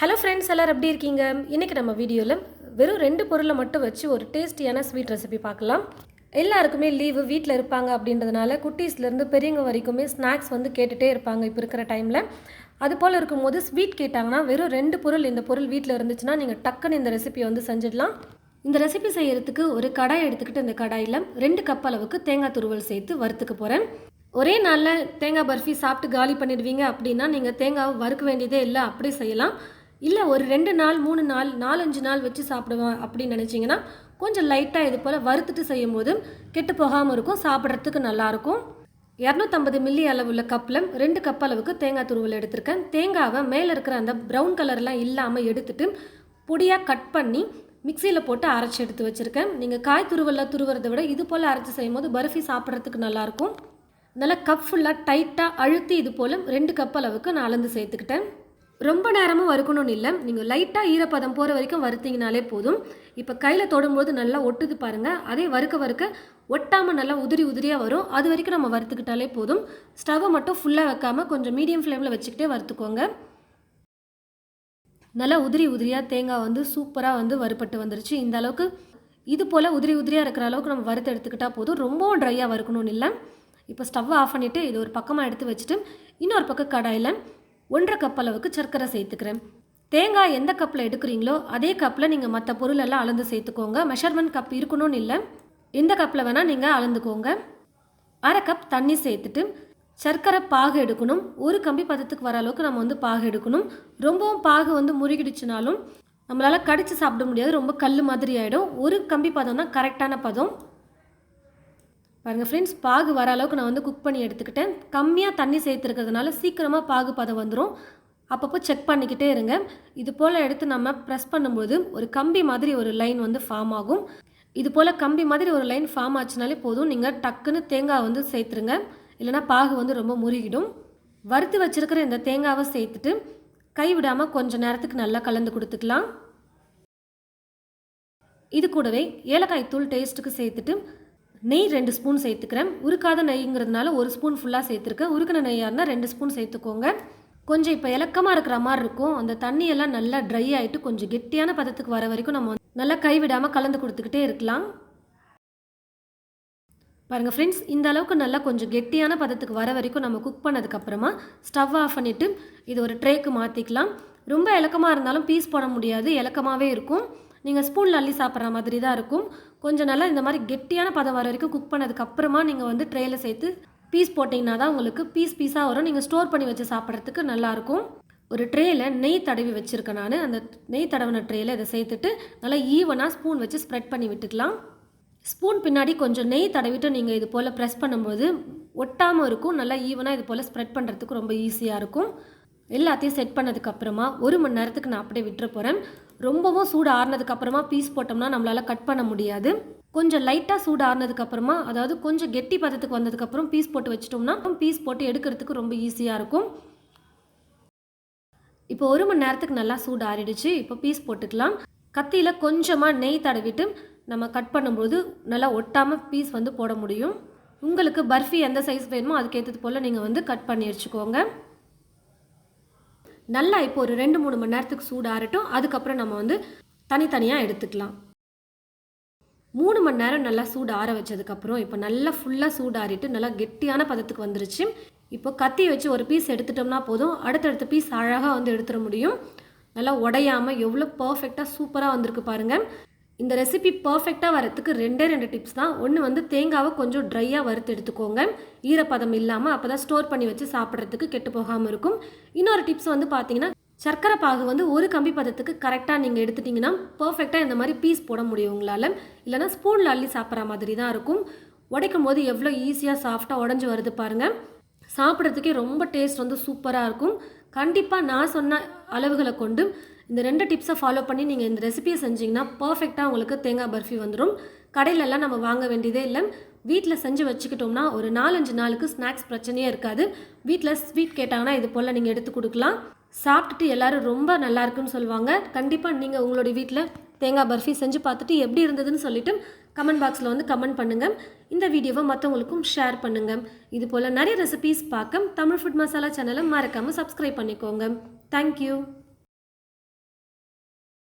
Hello friends எல்லோரும் எப்படி இருக்கீங்க? இன்றைக்கி நம்ம வீடியோவில் வெறும் ரெண்டு பொருளை மட்டும் வச்சு ஒரு டேஸ்டியான ஸ்வீட் ரெசிபி பார்க்கலாம். எல்லாருக்குமே லீவு வீட்டில் இருப்பாங்க அப்படின்றதுனால குட்டீஸ்லேருந்து பெரியவங்க வரைக்குமே ஸ்நாக்ஸ் வந்து கேட்டுகிட்டே இருப்பாங்க இப்போ இருக்கிற டைமில் அது போல் இருக்கும்போது ஸ்வீட் கேட்டாங்கன்னா வெறும் ரெண்டு பொருள் இந்த பொருள் வீட்டில் இருந்துச்சுன்னா நீங்கள் டக்குன்னு இந்த ரெசிபியை வந்து செஞ்சிடலாம். இந்த ரெசிபி செய்கிறதுக்கு ஒரு கடாய் எடுத்துக்கிட்டு இந்த கடாயில் ரெண்டு கப் அளவுக்கு தேங்காய் துருவல் சேர்த்து வறுத்துக்க போகிறேன் ஒரே நாளில் தேங்காய் பர்ஃபி சாப்பிட்டு காலி பண்ணிடுவீங்க அப்படின்னா நீங்கள் தேங்காவை வறுக்க வேண்டியதே இல்லை அப்படி செய்யலாம். இல்லை ஒரு ரெண்டு நாள் மூணு நாள் நாலஞ்சு நாள் வச்சு சாப்பிடுவேன் அப்படின்னு நினச்சிங்கன்னா கொஞ்சம் லைட்டாக இது போல் வறுத்துட்டு செய்யும் போது கெட்டு போகாமல் இருக்கும் சாப்பிட்றதுக்கு நல்லாயிருக்கும் இரநூத்தம்பது மில்லி அளவுள்ள கப்பில் ரெண்டு கப் அளவுக்கு தேங்காய் துருவல் எடுத்திருக்கேன். தேங்காவை மேலே இருக்கிற அந்த ப்ரௌன் கலர்லாம் இல்லாமல் எடுத்துட்டு பொடியாக கட் பண்ணி மிக்சியில் போட்டு அரைச்சி எடுத்து வச்சுருக்கேன். நீங்கள் காய் துருவலில் துருவுறதை விட இது போல் அரைச்சி செய்யும் போது பர்ஃபி சாப்பிட்றதுக்கு நல்லாயிருக்கும் நல்லா கப் ஃபுல்லாக டைட்டாக அழுத்தி இது போல் ரெண்டு கப் அளவுக்கு நான் அளந்து சேர்த்துக்கிட்டேன். ரொம்ப நேரமும் வறுக்கணும்னு இல்லை. நீங்கள் லைட்டாக ஈரப்பதம் போகிற வரைக்கும் வறுத்தீங்கனாலே போதும். இப்போ கையில் தொடும்போது நல்லா ஒட்டுது பாருங்கள் அதே வறுக்க வறுக்க ஒட்டாமல் நல்லா உதிரி உதிரியாக வரும். அது வரைக்கும் நம்ம வறுத்துக்கிட்டாலே போதும். ஸ்டவ்வை மட்டும் ஃபுல்லாக வைக்காமல் கொஞ்சம் மீடியம் ஃப்ளேமில் வச்சுக்கிட்டே வறுத்துக்கோங்க. நல்லா உதிரி உதிரியாக தேங்காய் வந்து சூப்பராக வந்து வறுப்பட்டு வந்துருச்சு. இந்த அளவுக்கு இது போல் உதிரி உதிரியாக இருக்கிற அளவுக்கு நம்ம வறுத்து எடுத்துக்கிட்டால் போதும். ரொம்பவும் ட்ரையாக வறுக்கணும்னு இல்லை. இப்போ ஸ்டவ் ஆஃப் பண்ணிவிட்டு இது ஒரு பக்கமாக எடுத்து வச்சுட்டு இன்னொரு பக்கம் கடாயில் ஒன்றரை கப் அளவுக்கு சர்க்கரை சேர்த்துக்கிறேன். தேங்காய் எந்த கப்பில் எடுக்கிறீங்களோ அதே கப்பில் நீங்கள் மற்ற பொருளெல்லாம் அளந்து சேர்த்துக்கோங்க. மெஷர்மெண்ட் கப் இருக்கணும்னு இல்லை. இந்த கப்பில் வேணால் நீங்கள் அளந்துக்கோங்க. அரை கப் தண்ணி சேர்த்துட்டு சர்க்கரை பாகு எடுக்கணும். ஒரு கம்பி பதத்துக்கு வர அளவுக்கு நம்ம வந்து பாகு எடுக்கணும். ரொம்பவும் பாகு வந்து முருகிடுச்சுனாலும் நம்மளால் கடித்து சாப்பிட முடியாது. ரொம்ப கல் மாதிரி ஆகிடும் ஒரு கம்பி பதம் தான் கரெக்டான பதம். பாருங்கள் ஃப்ரெண்ட்ஸ் பாகு வர அளவுக்கு நான் வந்து குக் பண்ணி எடுத்துக்கிட்டேன். கம்மியாக தண்ணி சேர்த்துருக்கிறதுனால சீக்கிரமாக பாகு பதம் வந்துடும் அப்பப்போ செக் பண்ணிக்கிட்டே இருங்க. இது போல் எடுத்து நம்ம ப்ரெஸ் பண்ணும்போது ஒரு கம்பி மாதிரி ஒரு லைன் வந்து ஃபார்ம் ஆகும். இது போல் கம்பி மாதிரி ஒரு லைன் ஃபார்ம் ஆச்சுனாலே போதும். நீங்கள் டக்குன்னு தேங்காய் வந்து சேர்த்துருங்க. இல்லைனா பாகு வந்து ரொம்ப முருகிடும். வறுத்து வச்சுருக்கிற இந்த தேங்காவை சேர்த்துட்டு கை விடாமல் கொஞ்சம் நேரத்துக்கு நல்லா கலந்து கொடுத்துக்கலாம். இது கூடவே ஏலக்காய் தூள் டேஸ்ட்டுக்கு சேர்த்துட்டு நெய் ரெண்டு ஸ்பூன் சேர்த்துக்கிறேன். உருக்காத நெய்ங்கிறதுனால ஒரு ஸ்பூன் ஃபுல்லாக சேர்த்துருக்கேன். உருக்கின நெய்யாக இருந்தால் ரெண்டு ஸ்பூன் சேர்த்துக்கோங்க. கொஞ்சம் இப்போ இலக்கமாக இருக்கிற மாதிரி இருக்கும். அந்த தண்ணியெல்லாம் நல்லா ட்ரை ஆகிட்டு கொஞ்சம் கெட்டியான பதத்துக்கு வர வரைக்கும் நம்ம நல்லா கைவிடாமல் கலந்து கொடுத்துக்கிட்டே இருக்கலாம். பாருங்கள் ஃப்ரெண்ட்ஸ் இந்த அளவுக்கு நல்லா கொஞ்சம் கெட்டியான பதத்துக்கு வர வரைக்கும் நம்ம குக் பண்ணதுக்கப்புறமா ஸ்டவ் ஆஃப் பண்ணிவிட்டு இது ஒரு ட்ரேக்கு மாற்றிக்கலாம் ரொம்ப இலக்கமாக இருந்தாலும் பீஸ் போட முடியாது. இலக்கமாகவே இருக்கும். நீங்கள் ஸ்பூனில் அள்ளி சாப்பிட்ற மாதிரி தான் இருக்கும். கொஞ்சம் நல்லா இந்த மாதிரி கெட்டியான பதம் வர வரைக்கும் குக் பண்ணதுக்கப்புறமா நீங்கள் வந்து ட்ரேயில் சேர்த்து பீஸ் போட்டிங்கன்னா தான் உங்களுக்கு பீஸ் பீஸாக வரும். நீங்கள் ஸ்டோர் பண்ணி வச்சு சாப்பிட்றதுக்கு நல்லாயிருக்கும் ஒரு ட்ரேயில் நெய் தடவி வச்சுருக்கேன் நான். அந்த நெய் தடவின ட்ரேயில் இதை சேர்த்துட்டு நல்லா ஈவனாக ஸ்பூன் வச்சு ஸ்ப்ரெட் பண்ணி விட்டுக்கலாம். ஸ்பூன் பின்னாடி கொஞ்சம் நெய் தடவிட்டு நீங்கள் இது போல் ப்ரெஸ் பண்ணும்போது ஒட்டாமல் இருக்கும். நல்லா ஈவனாக இது போல் ஸ்ப்ரெட் பண்ணுறதுக்கு ரொம்ப ஈஸியாக இருக்கும். எல்லாத்தையும் செட் பண்ணதுக்கப்புறமா ஒரு மணி நேரத்துக்கு நான் அப்படியே விட்டுற போகிறேன் ரொம்பவும் சூடு ஆறுனதுக்கப்புறமா பீஸ் போட்டோம்னா நம்மளால் கட் பண்ண முடியாது. கொஞ்சம் லைட்டாக சூடு ஆறுனதுக்கப்புறமா அதாவது கொஞ்சம் கெட்டி பதத்துக்கு வந்ததுக்கப்புறம் பீஸ் போட்டு வச்சிட்டோம்னா பீஸ் போட்டு எடுக்கிறதுக்கு ரொம்ப ஈஸியாக இருக்கும். இப்போ ஒரு மணி நேரத்துக்கு நல்லா சூடு ஆறிடுச்சு. இப்போ பீஸ் போட்டுக்கலாம். கத்தியில் கொஞ்சமாக நெய் தடவிட்டு நம்ம கட் பண்ணும்போது நல்லா ஒட்டாமல் பீஸ் வந்து போட முடியும். உங்களுக்கு பர்ஃபி எந்த சைஸ் வேணுமோ அதுக்கேற்றது போல் நீங்கள் வந்து கட் பண்ணி வச்சுக்கோங்க. நல்லா இப்போ ஒரு ரெண்டு மூணு மணி நேரத்துக்கு சூடு ஆறட்டும். அதுக்கப்புறம் நம்ம வந்து தனித்தனியாக எடுத்துக்கலாம். மூணு மணி நேரம் நல்லா சூடு ஆற வச்சதுக்கப்புறம் இப்போ நல்லா ஃபுல்லாக சூடாறிட்டு நல்லா கெட்டியான பதத்துக்கு வந்துருச்சு. இப்போ கத்தி வச்சு ஒரு பீஸ் எடுத்துட்டோம்னா போதும். அடுத்தடுத்த பீஸ் அழகாக வந்து எடுத்துட முடியும். நல்லா உடையாமல் எவ்வளோ பர்ஃபெக்டாக சூப்பராக வந்திருக்கு பாருங்கள் இந்த ரெசிபி பர்ஃபெக்டாக வரத்துக்கு ரெண்டே ரெண்டு டிப்ஸ் தான். ஒன்று வந்து தேங்காவை கொஞ்சம் ட்ரையாக வறுத்து எடுத்துக்கோங்க. ஈரப்பதம் இல்லாமல் அப்போ தான் ஸ்டோர் பண்ணி வச்சு சாப்பிட்றதுக்கு கெட்டு போகாமல் இருக்கும். இன்னொரு டிப்ஸ் வந்து பார்த்தீங்கன்னா சர்க்கரை பாகு வந்து ஒரு கம்பி பதத்துக்கு கரெக்டாக நீங்கள் எடுத்துட்டிங்கன்னா பர்ஃபெக்டாக இந்த மாதிரி பீஸ் போட முடியும் உங்களால். இல்லைனா ஸ்பூனில் அள்ளி சாப்பிட்ற மாதிரி தான் இருக்கும். உடைக்கும் போது எவ்வளோ ஈஸியாக சாஃப்டாக உடஞ்சி வருது பாருங்கள் சாப்பிட்றதுக்கே ரொம்ப டேஸ்ட் வந்து சூப்பராக இருக்கும். கண்டிப்பாக நான் சொன்ன அளவுகளை கொண்டு இந்த ரெண்டு டிப்ஸை ஃபாலோ பண்ணி நீங்கள் இந்த ரெசிபியை செஞ்சிங்கன்னா பர்ஃபெக்டாக உங்களுக்கு தேங்காய் பர்ஃபி வந்துடும் கடையிலெல்லாம் நம்ம வாங்க வேண்டியதே இல்லை. வீட்டில் செஞ்சு வச்சுக்கிட்டோம்னா ஒரு நாலஞ்சு நாளுக்கு ஸ்நாக்ஸ் பிரச்சனையே இருக்காது. வீட்டில் ஸ்வீட் கேட்டாங்கன்னா இது போல் நீங்கள் எடுத்து கொடுக்கலாம். சாப்பிட்டுட்டு எல்லாரும் ரொம்ப நல்லா இருக்குன்னு சொல்லுவாங்க. கண்டிப்பாக நீங்கள் உங்களுடைய வீட்டில் தேங்காய் பர்ஃபி செஞ்சு பார்த்துட்டு எப்படி இருந்ததுன்னு சொல்லிட்டு கமெண்ட் பாக்ஸில் வந்து கமெண்ட் பண்ணுங்கள் இந்த வீடியோவை மற்றவங்களுக்கும் ஷேர் பண்ணுங்கள் இது போல் நிறைய ரெசிபீஸ் பார்க்க தமிழ் ஃபுட் மசாலா சேனலை மறக்காமல் சப்ஸ்கிரைப் பண்ணிக்கோங்க. தேங்க்யூ